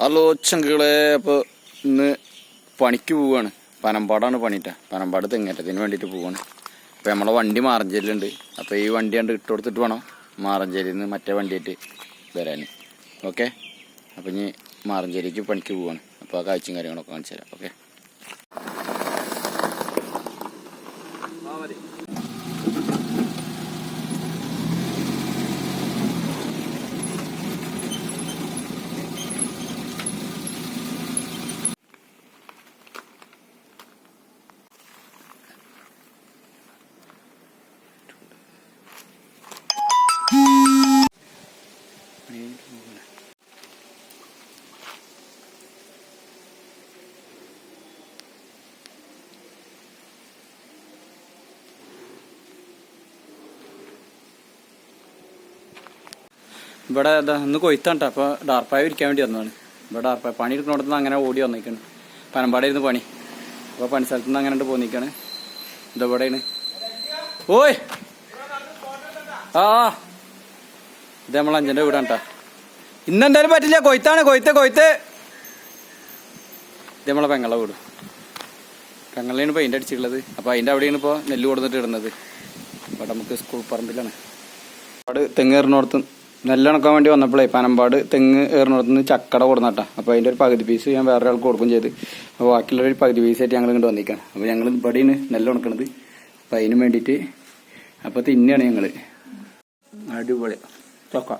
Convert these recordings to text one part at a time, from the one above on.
Hello ചങ്കുകളെ അപ്പോൾ ഇന്ന് പണിക്ക് പോവാണ്. പനമ്പാടാണ് പണിയിട്ട പനമ്പാട് തെങ്ങേറ്റത്തിന് വേണ്ടിയിട്ട് പോവാണ്. അപ്പോൾ നമ്മളെ വണ്ടി മാറഞ്ചേരിയിലുണ്ട് അപ്പോൾ ഈ വണ്ടി കണ്ട് ഇട്ട് കൊടുത്തിട്ട് വേണം മാറഞ്ചേരിയിൽ നിന്ന് മറ്റേ വണ്ടിയായിട്ട് വരാൻ. ഓക്കെ? അപ്പോൾ ഇനി മാറഞ്ചേരിക്ക് പണിക്ക് പോവാണ്. അപ്പോൾ ആ കാഴ്ചയും കാര്യങ്ങളൊക്കെ കാണിച്ചു തരാം. ഓക്കെ? ഇവിടെ ഇന്ന് കൊയ്ത്താണ്ട അപ്പോൾ ഡാർപ്പായ ഇരിക്കാൻ വേണ്ടി വന്നതാണ്. ഇവിടെ ഡാർപ്പായ പണി എടുക്കുന്നിടത്ത് നിന്ന് അങ്ങനെ ഓടി വന്നിരിക്കണം പനമ്പാടായിരുന്നു പണി. അപ്പോൾ പണി സ്ഥലത്ത് നിന്ന് അങ്ങനെ പോന്നിരിക്കാണ് ഇതെവിടെയാണ് ഓയ്! ആ ഇത് നമ്മൾ അഞ്ചന്റെ വീടാണ് കേട്ടോ ഇന്നെന്തായാലും പറ്റില്ല. കൊയ്ത്താണ്. കൊയ്ത്ത് കൊയ്ത്ത്. ഇത് നമ്മളെ പെങ്ങളെ വീട്. പെങ്ങളിലാണ് പെയിന്റ് അടിച്ചിട്ടുള്ളത്. അപ്പോൾ അതിന്റെ അവിടെയാണ് ഇപ്പോൾ നെല്ല് കൊടുത്തിട്ട് ഇടുന്നത്. ഇവിടെ നമുക്ക് സ്കൂൾ പറമ്പിലാണ്. അവിടെ തെങ്ങ് ഏറിനോടത്ത് നെല്ല് ഉണക്കാൻ വേണ്ടി വന്നപ്പോഴേ പനമ്പാട് തെങ്ങ് ഏറിനോടത്ത് നിന്ന് ചക്കട കൊടുന്നട്ടാ. അപ്പോൾ അതിന്റെ ഒരു പകുതി പീസ് ഞാൻ വേറെ ആൾക്ക് കൊടുക്കും ചെയ്ത്. അപ്പോൾ ബാക്കിയുള്ള ഒരു പകുതി പീസായിട്ട് ഞങ്ങൾ ഇങ്ങോട്ട് വന്നിരിക്കുകയാണ് അപ്പോൾ ഞങ്ങൾ ഇവിടെയാണ് നെല്ല് ഉണക്കണത്. അപ്പോൾ അതിന് വേണ്ടിയിട്ട് അപ്പോൾ തിന്നെയാണ് ഞങ്ങൾ അടിപൊളി. ചക്ക.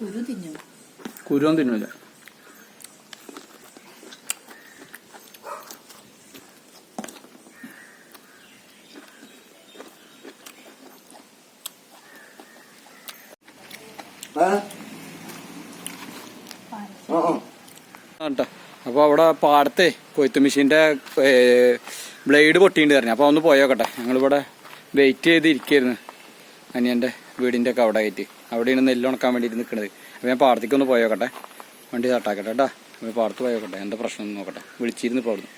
കുരു തിന്നു. കുരുവൊന്നും തിന്നില്ല കേട്ടോ അപ്പോൾ അവിടെ പാടത്തെ കൊയ്ത്ത് മെഷീന്റെ ബ്ലേഡ് പൊട്ടിയിട്ട് പറഞ്ഞു. അപ്പോൾ ഒന്ന് പോയോക്കട്ടെ. ഞങ്ങളിവിടെ വെയിറ്റ് ചെയ്ത് ഇരിക്കായിരുന്നു അനിയന്റെ വീടിന്റെ ഒക്കെ അവിടെ ആയിട്ട്. അവിടെയാണ് നെല്ല് ഉണക്കാൻ വേണ്ടിയിട്ട് നിൽക്കുന്നത് അപ്പോൾ ഞാൻ പാടത്തേക്ക് ഒന്ന് പോയോക്കട്ടെ. വണ്ടി തട്ടാക്കട്ടെ കേട്ടോ അപ്പോൾ പാടത്ത് പോയോക്കട്ടെ. എന്താ പ്രശ്നം എന്ന് നോക്കട്ടെ. വിളിച്ചിരുന്നു ഇപ്പോൾ അവിടുന്ന്.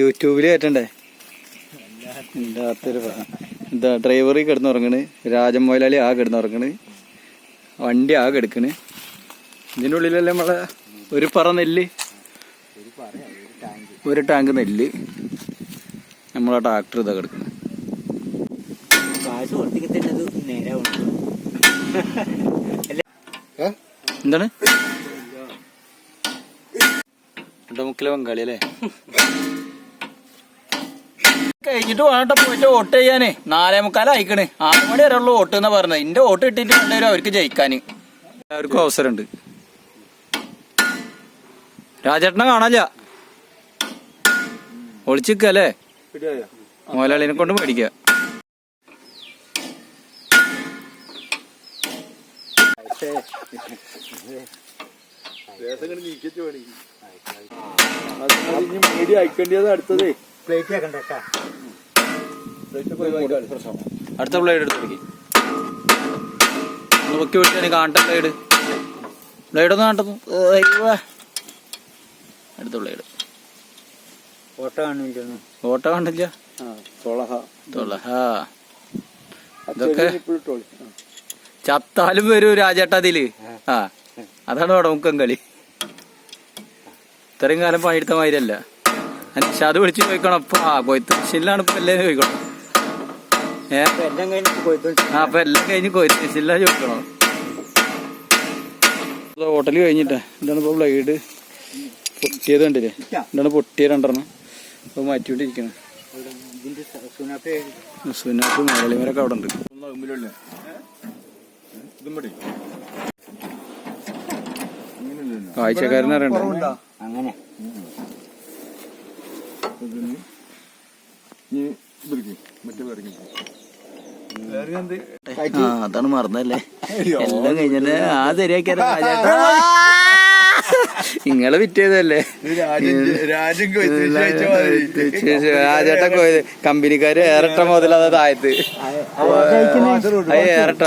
യൂട്യൂബിൽ കയറ്റണ്ടേ പ്രശ്നം എന്താ ഡ്രൈവറിൽ കിടന്നുറങ്ങണ്. രാജൻ മൊയിലാളി ആ കിടന്നുറങ്ങണ്. വണ്ടി ആ കിടക്കണ്. ഇതിന്റെ ഉള്ളിലല്ലേ നമ്മളെ ഒരു പറ നെല്ല്? ഒരു ടാങ്ക് നെല്ല്. നമ്മളെ ട്രാക്ടർ ഇതാ കിടക്കുന്നത് എന്താണ്? മുക്കിലെ ബംഗാളി അല്ലേ? കഴിഞ്ഞിട്ട് വേണട്ടോ പോയിട്ട് വോട്ട് ചെയ്യാനേ. നാലേ മുക്കാലം അയക്കണേ ആറ് മണി വരെ ഉള്ളു വോട്ട് എന്നാ പറഞ്ഞത്. എന്റെ വോട്ട് ഇട്ടിട്ട് വേണ്ടവരും അവർക്ക് ജയിക്കാന്. എല്ലാവർക്കും അവസരമുണ്ട്. രാജേട്ടനെ കാണാല്ല ഒളിച്ചിക്കല്ലേ മോലാളിനെ കൊണ്ട് മേടിക്കുക. വെക്കണ്ടേട്ടാ അടുത്ത ബ്ലേഡ് എടുത്ത് നോക്കി ഒന്ന് പൊക്കി വിട്ടാണ് കാണട്ടെ ബ്ലേഡ് ബ്ലേഡ് ഒന്ന് കാണട്ടെ ബ്ലേഡ് ഓട്ട കാണില്ലെന്ന് ഓട്ട തൊളഹ. ഇതൊക്കെ ചത്താലും വരൂ രാജേട്ട അതിൽ ആ അതാണ് വടമുക്കം കളി. ഇത്രയും കാലം പണിയെടുത്ത മാതിരല്ല അത് വിളിച്ച് ചോദിക്കണം. അപ്പൊ ആ കൊയ്ത്ത് മെഷീനിലാണ് ഇപ്പൊ എല്ലാം ചോദിക്കണം. ഏ? ആ അപ്പൊ എല്ലാം കഴിഞ്ഞ് കൊയ്ത്ത് മെഷീനിലാണ് ചോദിക്കണം. ഹോട്ടൽ കഴിഞ്ഞിട്ടാ. എന്താണ് ഇപ്പൊ ബ്ലൈഡ്. പൊട്ടിയത് കണ്ടില്ലേ? എന്താണ് പൊട്ടിയ രണ്ടെണ്ണം. അത് മാറ്റിവിട്ടിരിക്കണം ഇതിന്റെ സുനാപ്പേ മേളിമരൊക്കെ അവിടെ ഉണ്ട്. കാഴ്ചക്കാരനെ അറിയണ്ട? അങ്ങനെ. ആ അതാണ് മറന്നല്ലേ എല്ലാം കഴിഞ്ഞല്ലേ ആ ശരിയാക്കിയാ നിങ്ങൾ വിറ്റേതല്ലേ രാജേട്ടൻ രാജേട്ട പോയത്. കമ്പനിക്കാര് ഏറട്ട മുതൽ അത് താഴത്ത്. ഏറട്ട.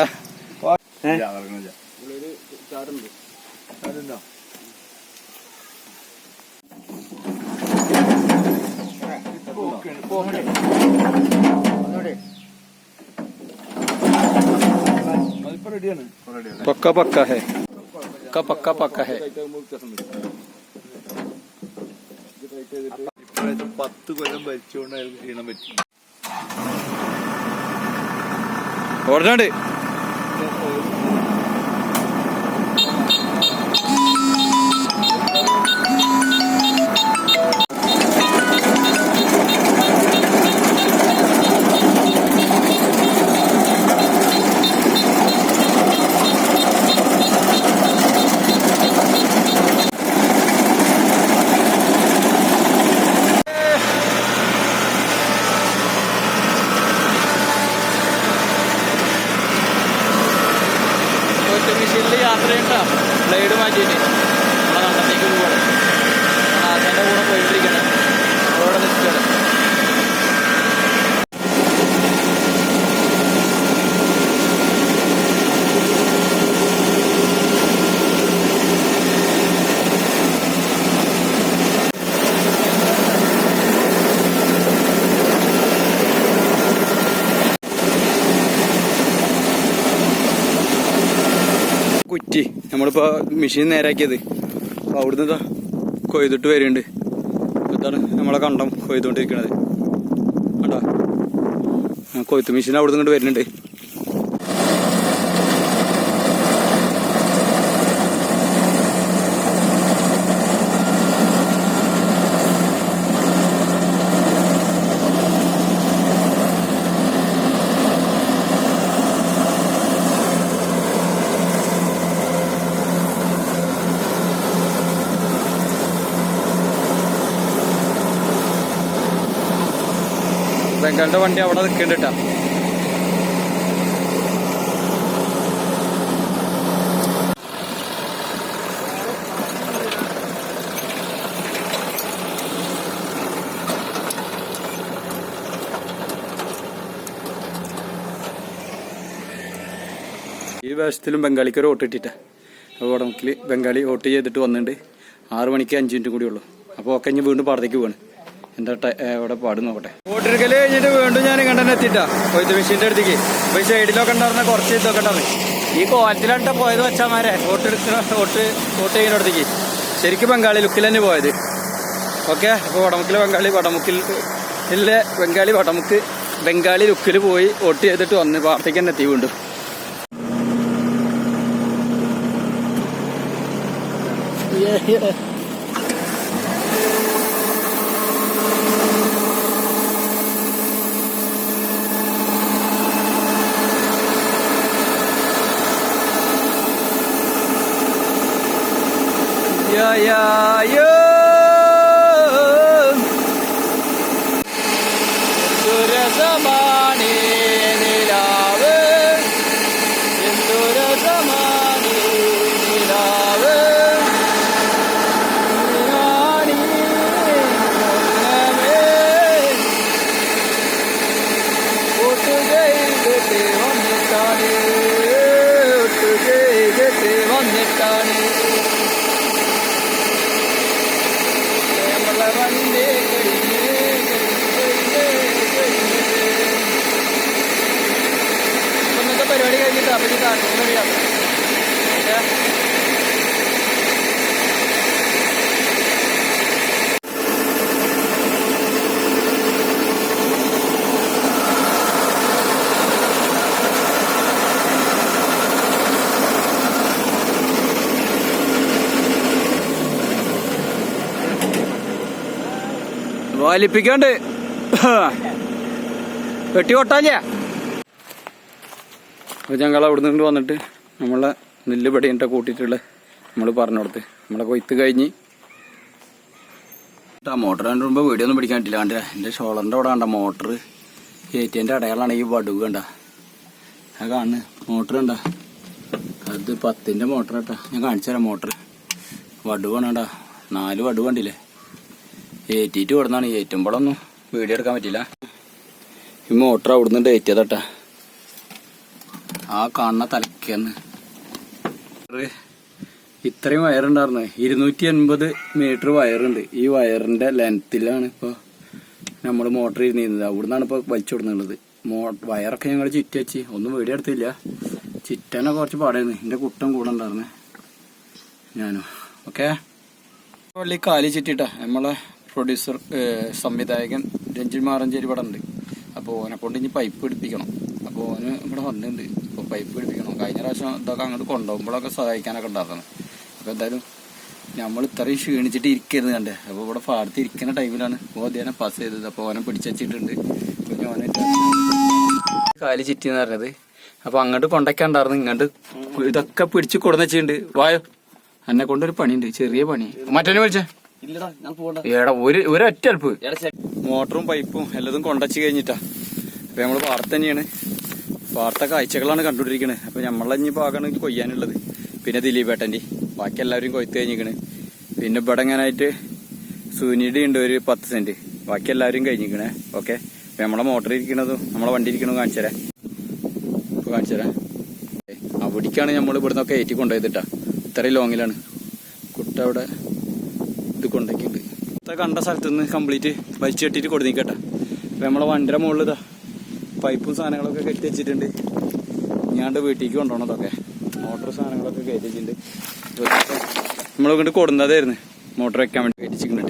പക്ക പക്ക ഹേ. പക്ക പക്ക പക്ക ഹേ പത്ത് കൊല്ലം ഭരിച്ചുകൊണ്ട് അയാൾക്ക് ക്ഷീണം പറ്റി നമ്മളിപ്പോ മെഷീൻ നേരാക്കിയത്. അപ്പൊ അവിടുന്ന് ഇതാ കൊയ്തിട്ട് വരുന്നുണ്ട് ഇതാണ് നമ്മളെ കണ്ടം കൊയ്തുകൊണ്ടിരിക്കുന്നത് കണ്ടോ? കൊയ്ത്ത് മെഷീൻ അവിടുന്ന് ഇങ്ങോട്ട് വരുന്നുണ്ട്. ബംഗാളിന്റെ വണ്ടി അവിടെ നിൽക്കുന്നുണ്ട് ഈ വേഷത്തിലും ബംഗാളിക്ക് ഒരു വോട്ട് കിട്ടിയിട്ട. അപ്പോൾ ഉടമക്കിൽ ബംഗാളി വോട്ട് ചെയ്തിട്ട് വന്നിട്ടുണ്ട്. ആറ് മണിക്ക് അഞ്ച് മിനിറ്റ് കൂടി ഉള്ളൂ. അപ്പോൾ ഒക്കെ ഇനി വീണ്ടും പാടത്തേക്ക് പോവാണ്. എന്താ ഇവിടെ പാട് നോക്കട്ടെ. വോട്ടെടുക്കൽ കഴിഞ്ഞിട്ട് വീണ്ടും ഞാൻ കണ്ടെന്നെ എത്തിട്ടാ. കൊയ്ത്ത് മെഷീന്റെ അടുത്തേക്ക്. അപ്പോൾ ഈ സൈഡിലൊക്കെ ഉണ്ടായിരുന്ന കുറച്ച് ഇതൊക്കെ ഉണ്ടായിരുന്നു. ഈ കോലത്തിലാണ്ട പോയത് വെച്ചാമാരെ വോട്ടെടുക്കുന്ന വോട്ട് വോട്ട് ചെയ്യുന്ന അടുത്തേക്ക്. ശരിക്കും ബംഗാളി ലുക്കിൽ തന്നെ പോയത്. ഓക്കെ അപ്പോൾ വടമുക്കിൽ ബംഗാളി വടമുക്കിൽ ഇല്ലേ ബംഗാളി വടമുക്ക് ബംഗാളി ലുക്കിൽ പോയി വോട്ട് ചെയ്തിട്ട് വന്ന് പാർട്ടിക്ക് തന്നെ എത്തി വീണ്ടും. Yeah, yeah, yaşayayım Süre zaman. ഇത് കാട്ടുന്ന വലിപ്പിക്കണ്ട് വെട്ടി കൊട്ടാല്ല അപ്പോൾ ഞങ്ങൾ അവിടെ നിന്ന് വന്നിട്ട് നമ്മളെ നെല്ല് പടിയിട്ട കൂട്ടിയിട്ടുള്ള നമ്മൾ പറഞ്ഞു കൊടുത്ത്. നമ്മളെ കൊയ്ത്ത് കഴിഞ്ഞ്. ആ മോട്ടർ കണ്ടുമ്പോൾ വീഡിയോ ഒന്നും പിടിക്കാൻ പറ്റില്ല കണ്ട? എന്റെ ഷോളറിന്റെ അവിടെ കണ്ട? മോട്ടർ കയറ്റിന്റെ അടയാളാണ് ഈ വടുവ് കണ്ട? ഞാൻ കാണുന്ന. മോട്ടർ കണ്ട? അത് പത്തിന്റെ മോട്ടർ കേട്ടാ. ഞാൻ കാണിച്ചു തരാം മോട്ടർ. വടുവാണ് കണ്ടാ? നാല് വടുവ് കണ്ടില്ലേ? ഏറ്റിട്ട് കൊടുന്നാണ് ഏറ്റുമ്പോഴൊന്നും വീഡിയോ എടുക്കാൻ പറ്റില്ല ഈ മോട്ടർ അവിടുന്ന് ഏറ്റിയതട്ടാ ആ കാണുന്ന തലക്കെന്ന് ഇത്രയും വയറുണ്ടായിരുന്നു. ഇരുന്നൂറ്റി എൺപത് മീറ്റർ വയറുണ്ട്. ഈ വയറിന്റെ ലെങ്ത്തിലാണ് ഇപ്പോൾ നമ്മൾ മോട്ടർ ഇരുന്നിരുന്നത്. അവിടുന്നാണ് ഇപ്പോൾ വലിച്ചു കൊടുക്കുന്നത് മോ വയറൊക്കെ ഞങ്ങൾ ചുറ്റി വെച്ച്. ഒന്നും വീട് എടുത്തില്ല. ചിറ്റനെ കുറച്ച് പാടായിരുന്നു. എന്റെ കുട്ടൻ കൂടെ ഉണ്ടായിരുന്നേ. ഞാനും. ഓക്കെ? പള്ളി കാലി ചിറ്റിട്ടാ. നമ്മളെ പ്രൊഡ്യൂസർ സംവിധായകൻ രഞ്ജിൻ മാറഞ്ചേരി ഇവിടെ ഉണ്ട്. അപ്പോൾ ഓനെ കൊണ്ട് ഇനി പൈപ്പ് പിടിപ്പിക്കണം അപ്പോൾ ഓന് ഇവിടെ വന്നിട്ടുണ്ട്. അപ്പോൾ പൈപ്പ് പിടിപ്പിക്കണം. കഴിഞ്ഞ പ്രാവശ്യം ഇതൊക്കെ അങ്ങോട്ട് കൊണ്ടുപോകുമ്പോഴൊക്കെ സഹായിക്കാനൊക്കെ ഉണ്ടായിരുന്നു. അപ്പോൾ എന്തായാലും നമ്മൾ ഇത്രയും ക്ഷീണിച്ചിട്ട് ഇരിക്കരുത് കണ്ടേ. അപ്പോൾ ഇവിടെ പാടത്ത് ഇരിക്കുന്ന ടൈമിലാണ് ഓദ്യാനെ പാസ് ചെയ്തത്. അപ്പോൾ ഓനെ പിടിച്ചിട്ടുണ്ട് അപ്പോൾ ഓനെ കാലി ചിറ്റി എന്ന് പറഞ്ഞത്. അപ്പോൾ അങ്ങോട്ട് കൊണ്ടൊക്കെണ്ടായിരുന്നു ഇങ്ങോട്ട് ഇതൊക്കെ പിടിച്ച് കൊടുന്ന് വെച്ചിട്ടുണ്ട്. വായോ. എന്നെ കൊണ്ടൊരു പണിയുണ്ട്. ചെറിയ പണി. മറ്റേ വിളിച്ചേ. ഏടാ ഒരു ഒരൊറ്റ അൽപ്പ് മോട്ടറും പൈപ്പും എല്ലതും കൊണ്ടച്ച് കഴിഞ്ഞിട്ടാ. അപ്പൊ നമ്മൾ പാടത്ത് പാടത്തെ കാഴ്ചകളാണ് കണ്ടുകൊണ്ടിരിക്കുന്നത് അപ്പൊ നമ്മളെ ഇനി ഭാഗമാണ് കൊയ്യാനുള്ളത്. പിന്നെ ദിലീപേട്ടന്റെ. ബാക്കി എല്ലാവരും കൊയ്ത്ത് കഴിഞ്ഞിരിക്കണ്. പിന്നെ ഇവിടെ ഇങ്ങനായിട്ട് സൂനിയുടെ ഉണ്ട് ഒരു പത്ത് സെന്റ് ബാക്കി എല്ലാവരും കഴിഞ്ഞിരിക്കണേ. ഓക്കെ? അപ്പൊ നമ്മളെ മോട്ടർ ഇരിക്കണതും നമ്മളെ വണ്ടി ഇരിക്കണതും കാണിച്ചു തരാം. ഇപ്പൊ കാണിച്ചു തരാം. അവിടേക്കാണ് നമ്മൾ ഇവിടുന്ന് ഒക്കെ ഏറ്റി കൊണ്ടുപോയതിട്ടാ. ഇത്രയും ലോങ്ങിലാണ്. കുട്ട അവിടെ ഇത് കൊണ്ടൊക്കെയുണ്ട് ഇത്ര കണ്ട സ്ഥലത്ത് നിന്ന് കംപ്ലീറ്റ് വലിച്ചു കെട്ടിയിട്ട് കൊടുന്നിക്കട്ടെ അപ്പൊ നമ്മളെ വണ്ടിയുടെ മുകളിൽ ഇതാ പൈപ്പും സാധനങ്ങളൊക്കെ കെട്ടി വെച്ചിട്ടുണ്ട് ഞാണ്ട് വീട്ടിലേക്ക് കൊണ്ടുപോകണതൊക്കെ. മോട്ടോർ സാധനങ്ങളൊക്കെ കയറ്റി വെച്ചിട്ടുണ്ട് നമ്മൾ ഇങ്ങോട്ട് കൊടുന്നതായിരുന്നു. മോട്ടോർ വെക്കാൻ വേണ്ടി കയറ്റിച്ചിട്ടുണ്ട്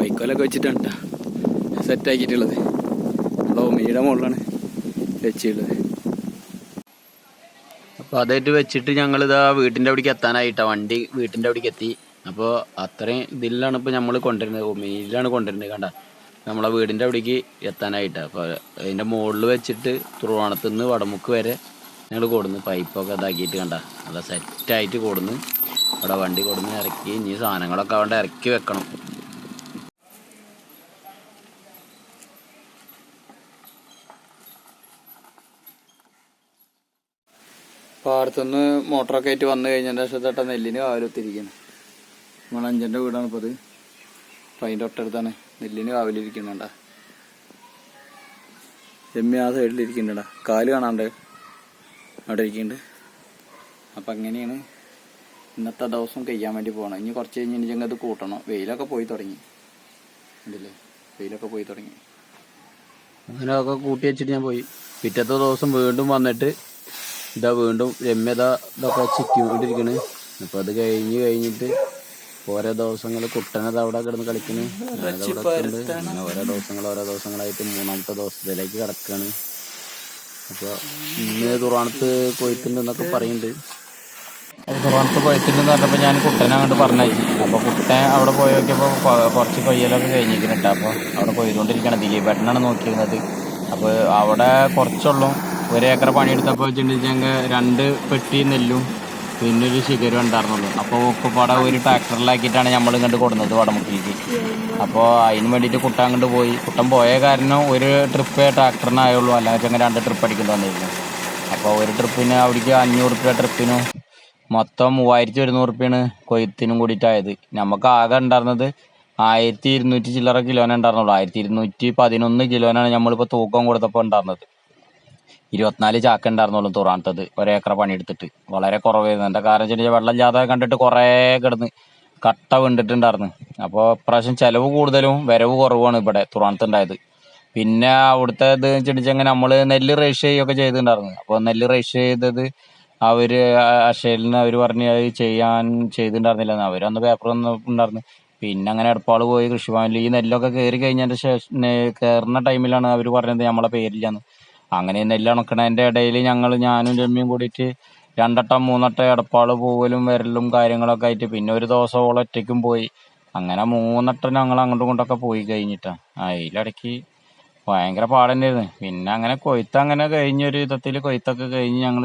വൈക്കോലൊക്കെ വെച്ചിട്ടാണ് സെറ്റ് ആക്കിയിട്ടുള്ളത്. അപ്പോൾ മീഡിയ മുകളിലാണ് വെച്ചിട്ടുള്ളത്. അപ്പോൾ അതായിട്ട് വെച്ചിട്ട് ഞങ്ങളിതാ വീട്ടിന്റെ അവിടേക്ക് എത്താനായിട്ടാ. വണ്ടി വീട്ടിന്റെ അവിടേക്ക് എത്തി. അപ്പോൾ അത്രയും ഇതിലാണ് ഇപ്പോൾ നമ്മൾ കൊണ്ടുവരുന്നത്. ഒമിനിയിലാണ് കൊണ്ടുവരുന്നത് കണ്ട. നമ്മളെ വീടിന്റെ അവിടേക്ക് എത്താനായിട്ട്. അപ്പോൾ അതിന്റെ മുകളിൽ വെച്ചിട്ട് തുറവാണത്ത് നിന്ന് വടമുക്ക് വരെ ഞങ്ങൾ കൊടുന്ന് പൈപ്പൊക്കെ ഇതാക്കിയിട്ട് കണ്ട. നല്ല സെറ്റായിട്ട് കൊടുന്ന്. അവിടെ വണ്ടി കൊടുന്ന് ഇറക്കി. ഇനി സാധനങ്ങളൊക്കെ അവിടെ ഇറക്കി വെക്കണം. പാടത്തുനിന്ന് മോട്ടറൊക്കെ ആയിട്ട് വന്നു കഴിഞ്ഞതിന്റെ ശേഷം തൊട്ട നെല്ലിന് കാവലൊത്തിരിക്കുന്നു നമ്മളെ അഞ്ചന്റെ വീടാണ് ഇപ്പോൾ അത് അപ്പം അതിന്റെ തൊട്ടടുത്താണ്. നെല്ലിന് കാവലിരിക്കുന്നുണ്ട. രമ്യ ആ സൈഡിലിരിക്കുന്നുണ്ടാ കാൽ കാണാണ്ട് അവിടെ ഇരിക്കുന്നുണ്ട്. അപ്പം അങ്ങനെയാണ് ഇന്നത്തെ ദിവസം കഴിയാൻ വേണ്ടി പോകണം ഇനി കുറച്ച് കഴിഞ്ഞ് അത് കൂട്ടണം. വെയിലൊക്കെ പോയി തുടങ്ങി. ഉണ്ടല്ലേ വെയിലൊക്കെ പോയി തുടങ്ങി. അങ്ങനെയൊക്കെ കൂട്ടി വെച്ചിട്ട് ഞാൻ പോയി. പിറ്റത്തെ ദിവസം വീണ്ടും വന്നിട്ട് ഇതാ വീണ്ടും രമ്യത ഇതൊക്കെ ചിറ്റിക്കൊണ്ടിരിക്കണ് അപ്പൊ അത് കഴിഞ്ഞ് കഴിഞ്ഞിട്ട് ഓരോ ദിവസങ്ങൾ കുട്ടനത് അവിടെ കിടന്ന് കളിക്കുന്നു. അങ്ങനെ ഓരോ ദിവസങ്ങൾ ഓരോ ദിവസങ്ങളായിട്ട് മൂന്നാമത്തെ ദിവസത്തിലേക്ക് കിടക്കാണ്. അപ്പൊ ഇന്ന് തുറാണത്ത് കൊയ്ത്തുണ്ടെന്നൊക്കെ പറയുന്നുണ്ട്. തുറാണത്ത് കൊയ്ത്തുണ്ടെന്ന് പറഞ്ഞപ്പോൾ ഞാൻ കുട്ടനെ അങ്ങോട്ട് പറഞ്ഞായി. അപ്പോൾ കുട്ടൻ അവിടെ പോയി നോക്കിയപ്പോൾ കൊ- കുറച്ച് കൊയ്യലൊക്കെ കഴിഞ്ഞിരിക്കുന്നുണ്ട്. അപ്പോൾ അവിടെ കൊയ്തുകൊണ്ടിരിക്കണം ദിലീപേട്ടനാണ് നോക്കിയിരുന്നത്. അപ്പോൾ അവിടെ കുറച്ചുള്ളൂ. ഒരു ഏക്കർ പണിയെടുത്തപ്പോൾ വെച്ചിട്ടുണ്ടെങ്കിൽ രണ്ട് പെട്ടി നെല്ലും പിന്നെ ഒരു ശിഖരം ഉണ്ടായിരുന്നുള്ളൂ. അപ്പോൾ ഒക്കെപ്പാടെ ഒരു ട്രാക്ടറിലാക്കിയിട്ടാണ് നമ്മൾ ഇങ്ങോട്ട് കൊടുന്നത് വടമുക്കിലേക്ക്. അപ്പോൾ അതിന് വേണ്ടിയിട്ട് കുട്ടൻ അങ്ങോട്ട് പോയി. കുട്ടൻ പോയ കാരണം ഒരു ട്രിപ്പേ ട്രാക്ടറിനായുള്ളൂ. അല്ലാതെ അങ്ങനെ രണ്ട് ട്രിപ്പ് അടിക്കേണ്ടി വന്നിരുന്നു അപ്പോൾ ഒരു ട്രിപ്പിന് അവിടേക്ക് അഞ്ഞൂറ് റുപ്യ ട്രിപ്പിനും മൊത്തം മൂവായിരത്തി ഒരുന്നൂറ് റുപ്യാണ് കൊയ്ത്തിനും കൂടിയിട്ടായത്. നമുക്ക് ആകെ ഉണ്ടായിരുന്നത് ആയിരത്തി ഇരുന്നൂറ്റി ചില്ലറ കിലോനെ ഉണ്ടായിരുന്നുള്ളൂ. ആയിരത്തി ഇരുന്നൂറ്റി പതിനൊന്ന് കിലോനാണ് നമ്മളിപ്പോൾ തൂക്കം കൊടുത്തപ്പോൾ ഉണ്ടായിരുന്നത്. ഇരുപത്തിനാല് ചാക്ക ഉണ്ടായിരുന്നുള്ളൂ തുറാനത്തത് ഒരേക്കറ പണിയെടുത്തിട്ട്. വളരെ കുറവായിരുന്നു. എന്റെ കാരണം വെച്ചാൽ വെള്ളം ഇല്ലാതെ കണ്ടിട്ട് കുറേ കിടന്ന് കട്ട വീണ്ടിട്ടുണ്ടായിരുന്നു. അപ്പോൾ ഇപ്രാവശ്യം ചിലവ് കൂടുതലും വരവ് കുറവാണ് ഇവിടെ തുറാണത്തുണ്ടായത് പിന്നെ അവിടുത്തെ ഇത് വെച്ചിട്ടുണ്ടെങ്കിൽ നമ്മൾ നെല്ല് റേഷ് ചെയ്യുകയൊക്കെ ചെയ്തിട്ടുണ്ടായിരുന്നു. അപ്പോൾ നെല്ല് റേഷ് ചെയ്തത് അവർ അക്ഷയലിന് അവർ പറഞ്ഞ് അത് ചെയ്യാൻ ചെയ്തിട്ടുണ്ടായിരുന്നില്ല അവർ അന്ന് പേപ്പർ ഉണ്ടായിരുന്നു പിന്നെ അങ്ങനെ എടപ്പാൾ പോയി കൃഷിഭവനിൽ ഈ നെല്ലൊക്കെ കയറി കഴിഞ്ഞതിന്റെ ശേഷം കയറുന്ന ടൈമിലാണ് അവർ പറഞ്ഞത് നമ്മളെ പേരില്ലാന്ന്. അങ്ങനെ നെല്ല് ഉണക്കണതിന്റെ ഇടയിൽ ഞങ്ങൾ ഞാനും രമ്യയും കൂടിയിട്ട് രണ്ടട്ടം മൂന്നട്ടം എടപ്പാൾ പോവലും വരലും കാര്യങ്ങളൊക്കെ ആയിട്ട് പിന്നെ ഒരു ദിവസം ഒറ്റയ്ക്കും പോയി. അങ്ങനെ മൂന്നട്ടം ഞങ്ങൾ അങ്ങോട്ടും ഇങ്ങോട്ടൊക്കെ പോയി കഴിഞ്ഞിട്ടാണ് അതിലിടയ്ക്ക് ഭയങ്കര പാടന്നെയായിരുന്നു. പിന്നെ അങ്ങനെ കൊയ്ത്ത് അങ്ങനെ കഴിഞ്ഞൊരു വിധത്തിൽ കൊയ്ത്തൊക്കെ കഴിഞ്ഞ് ഞങ്ങൾ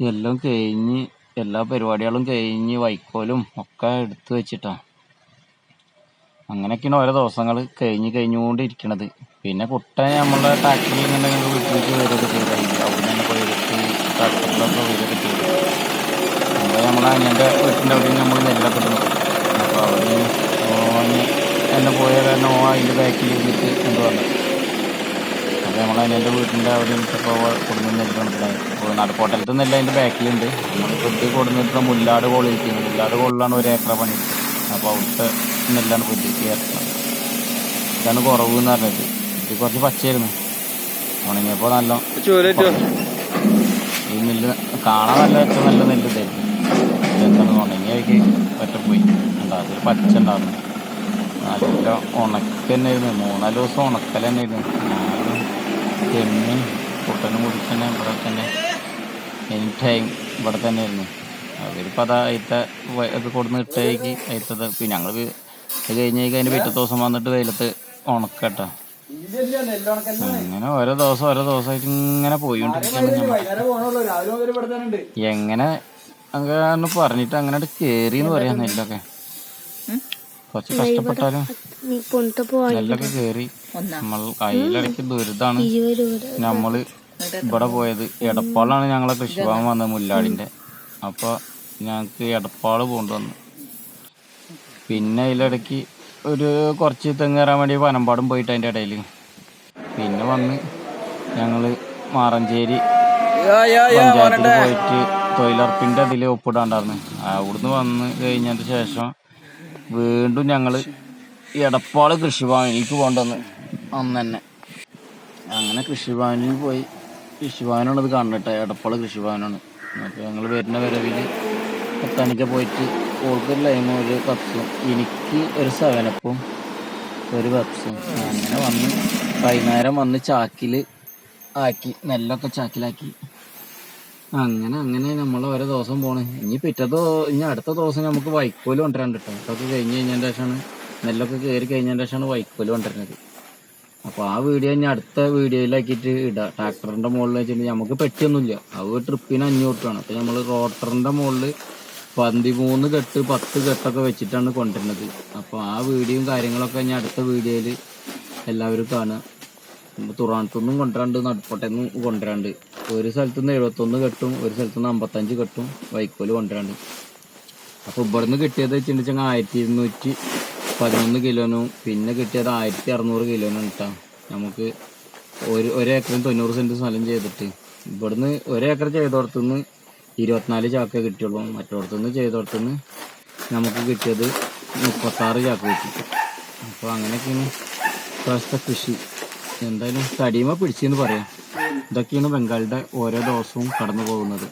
എല്ലാം കഴിഞ്ഞ് എല്ലാ പരിപാടികളും കഴിഞ്ഞ് വൈക്കോലും ഒക്കെ എടുത്തു വെച്ചിട്ടാണ് അങ്ങനെയൊക്കെയാണ് ഓരോ ദിവസങ്ങൾ കഴിഞ്ഞ് കഴിഞ്ഞുകൊണ്ടിരിക്കണത്. പിന്നെ കുട്ട നമ്മളെ ട്രാക്ടറിൽ ഇങ്ങനെ വീട്ടിലേക്ക് വരൊക്കെ ചെയ്തായിരുന്നു അവിടെ നിന്ന് പോയി എടുത്ത് ട്രാക്ടറിലൊക്കെ വരികയൊക്കെ ചെയ്തു. അപ്പോൾ നമ്മളെ അനിയന്റെ വീട്ടിന്റെ അവിടെ നമ്മൾ നെല്ലൊക്കെ ഇടുന്നു. അപ്പോൾ അവിടെ ഓന് എന്നെ പോയ കാരണം ഓ അതിന്റെ ബാക്കിൽ ഇരുന്നിട്ട് എന്ത് പറഞ്ഞു? അപ്പോൾ നമ്മളെ അനിയന്റെ വീട്ടിന്റെ അവിടെ ഇരുന്നിട്ടപ്പോൾ കൊടുന്ന നെല്ല് കൊണ്ടിട്ടുണ്ടായി അപ്പോൾ നടക്കോട്ടലത്ത് നെല്ല് അതിന്റെ ബാക്കിലുണ്ട് നമ്മൾ ഇത് കൊടുന്നിട്ട് മുല്ലാട് കോളിരിക്കുന്നത് മുല്ലാട് കോളിലാണ് ഒരു ഏക്കറ പണി. അപ്പോൾ അവിടുത്തെ നെല്ലാണ് പുതിയ ഇതാണ് കുറവ് എന്ന് പറഞ്ഞത്. ഇത് കുറച്ച് പച്ചയായിരുന്നു. ഉണങ്ങിയപ്പോൾ നല്ല ഈ നെല്ല് കാണാൻ നല്ല ഏറ്റവും നല്ല നെല്ല് ഇതായിരുന്നു. എന്താണെന്ന് ഉണങ്ങി പറ്റപ്പോയി ഉണ്ടാകും പച്ച ഉണ്ടാകുന്നു നല്ല തന്നെ ആയിരുന്നു മൂന്നാൽ ദിവസം ഉണക്കൽ തന്നെയായിരുന്നു. ഞാനും തെങ്ങി കുട്ടനും കുടിച്ച് തന്നെ ഇവിടെ തന്നെ എനി ടൈം ഇവിടെ തന്നെയായിരുന്നു. അവരിപ്പോൾ അത് അയത്ത ഇത് കൊടുന്ന് ഇട്ടേക്ക് അയത്തത്. പിന്നെ ഞങ്ങൾ ഇത് കഴിഞ്ഞേക്ക് അതിന്റെ പിറ്റത്തെ ദിവസം വന്നിട്ട് വെയിലത്ത് ഉണക്കട്ടോ. അങ്ങനെ ഓരോ ദിവസം ഓരോ ദിവസമായിട്ട് ഇങ്ങനെ പോയിക്കൊണ്ടിരിക്കുകയാണ് ഞമ്മ. എങ്ങനെ അങ്ങനെ പറഞ്ഞിട്ട് അങ്ങനെ കേറി എന്ന് പറയാം നെല്ലൊക്കെ. കുറച്ച് കഷ്ടപ്പെട്ടാലും നെല്ലൊക്കെ കേറി നമ്മൾ കയ്യിലിടയ്ക്ക് ദുരിതാണ് നമ്മൾ ഇവിടെ പോയത്. എടപ്പാളാണ് ഞങ്ങളെ കൃഷിഭവൻ വന്നത് മുല്ലാടിന്റെ അപ്പൊ ഞങ്ങക്ക് എടപ്പാൾ പോകേണ്ടി വന്നു പിന്നെ അതിലിടയ്ക്ക് ഒരു കുറച്ച് തെങ്ങ് കയറാൻ വേണ്ടി പനമ്പാടും പോയിട്ട് അതിന്റെ ഇടയിൽ. പിന്നെ വന്ന് ഞങ്ങൾ മാറഞ്ചേരി പഞ്ചായത്തിൽ പോയിട്ട് തൊഴിലുറപ്പിന്റെ അതിൽ ഒപ്പിടാണ്ടായിരുന്നു. അവിടുന്ന് വന്ന് കഴിഞ്ഞതിന് ശേഷം വീണ്ടും ഞങ്ങൾ ഈ എടപ്പാൾ കൃഷിഭവനിലേക്ക് കൊണ്ടുവന്ന് അന്ന് തന്നെ. അങ്ങനെ കൃഷിഭവനിൽ പോയി. കൃഷിഭവനാണ് ഇത് കാണുന്നത് എടപ്പാൾ കൃഷിഭവനാണ്. അപ്പോൾ ഞങ്ങൾ വരുന്ന വരവിൽ പത്താനിക്ക പോയിട്ട് ലൈമ ലൈമും ഒരു പപ്സും എനിക്ക് ഒരു സെവനപ്പും ഒരു പപ്സും അങ്ങനെ വന്ന് വൈകുന്നേരം വന്ന് ചാക്കിൽ ആക്കി നെല്ലൊക്കെ ചാക്കിലാക്കി. അങ്ങനെ അങ്ങനെ നമ്മൾ ഓരോ ദിവസം പോണ്. ഇനി പിറ്റത്തോ ഇനി അടുത്ത ദിവസം നമുക്ക് വൈക്കോൽ കൊണ്ടുവരാണ്ട് കേട്ടോ ഇതൊക്കെ കഴിഞ്ഞ് കഴിഞ്ഞതിന്റെ ശേഷമാണ് നെല്ലൊക്കെ കയറി കഴിഞ്ഞതിന്റെ ശേഷമാണ് വൈക്കോൽ കൊണ്ടുവരുന്നത്. അപ്പോൾ ആ വീഡിയോ ഇനി അടുത്ത വീഡിയോയിലാക്കിയിട്ട് ഇടാം. ട്രാക്ടറിന്റെ മുകളിൽ വെച്ചിട്ട് നമുക്ക് പെട്ടിയൊന്നുമില്ല. അത് ട്രിപ്പിന് അഞ്ഞൂറ് രൂപയാണ്. അപ്പോൾ നമ്മൾ റോട്ടറിന്റെ മുകളിൽ പതിമൂന്ന് കെട്ട് പത്ത് കെട്ടൊക്കെ വെച്ചിട്ടാണ് കൊണ്ടുവരുന്നത്. അപ്പോൾ ആ വീഡിയോയും കാര്യങ്ങളൊക്കെ ഞാൻ അടുത്ത വീഡിയോയിൽ എല്ലാവരും കാണുക. നമ്മൾ തുറാണത്തുനിന്നും കൊണ്ടുവരാണ്ട് നടുപ്പോട്ടെന്നും കൊണ്ടുവരാണ്ട്. ഒരു സ്ഥലത്തു നിന്ന് എഴുപത്തൊന്ന് കെട്ടും ഒരു സ്ഥലത്തു നിന്ന് അമ്പത്തഞ്ച് കെട്ടും വൈക്കോൽ കൊണ്ടുവരാണ്ട്. അപ്പോൾ ഇവിടുന്ന് കിട്ടിയത് വെച്ചിട്ടുണ്ടെങ്കിൽ ആയിരത്തി ഇരുന്നൂറ്റി പതിനൊന്ന് കിലോനും പിന്നെ കിട്ടിയത് ആയിരത്തി അറുന്നൂറ് കിലോനും കിട്ടാം. നമുക്ക് ഒരു ഒരേക്കറിന് തൊണ്ണൂറ് സെന്റ് സ്ഥലം ചെയ്തിട്ട്. ഇവിടുന്ന് ഒരേക്കർ ചെയ്തോടത്തുനിന്ന് ഇരുപത്തിനാല് ചാക്കേ കിട്ടിയുള്ളൂ. മറ്റോടത്തുനിന്ന് ചെയ്തോടത്തുനിന്ന് നമുക്ക് കിട്ടിയത് മുപ്പത്താറ് ചാക്ക് കിട്ടി. അപ്പോൾ അങ്ങനെയൊക്കെയാണ് ഇപ്രാവശ്യത്തെ കൃഷി. എന്തായാലും തടിയുമ്പോൾ പിടിച്ചെന്ന് പറയാം. ഇതൊക്കെയാണ് ബംഗാളിന്റെ ഓരോ ദിവസവും കടന്നു പോകുന്നത്.